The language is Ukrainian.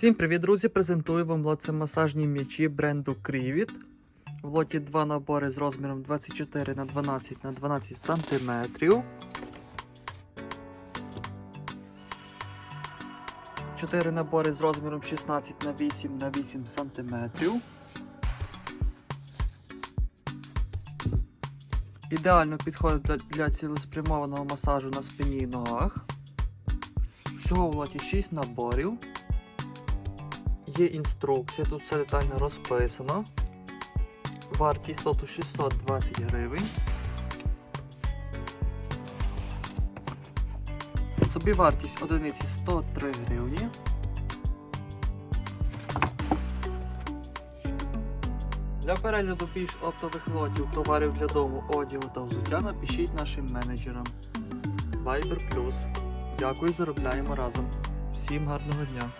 Всім привіт, друзі! Презентую вам лоцемасажні м'ячі бренду Крівіт. В лоті два набори з розміром 24 на 12 на 12 см. Чотири набори з розміром 16 на 8 на 8 см. Ідеально підходить для- цілеспрямованого масажу на спині і ногах. Всього в лоті 6 наборів. Є інструкція, тут все детально розписано. Вартість лоту 620 гривень. Собівартість одиниці 103 гривні. Для перегляду більш оптових лотів, товарів для дому, одягу та взуття напишіть нашим менеджерам. Viber Plus. Дякую, заробляємо разом. Всім гарного дня!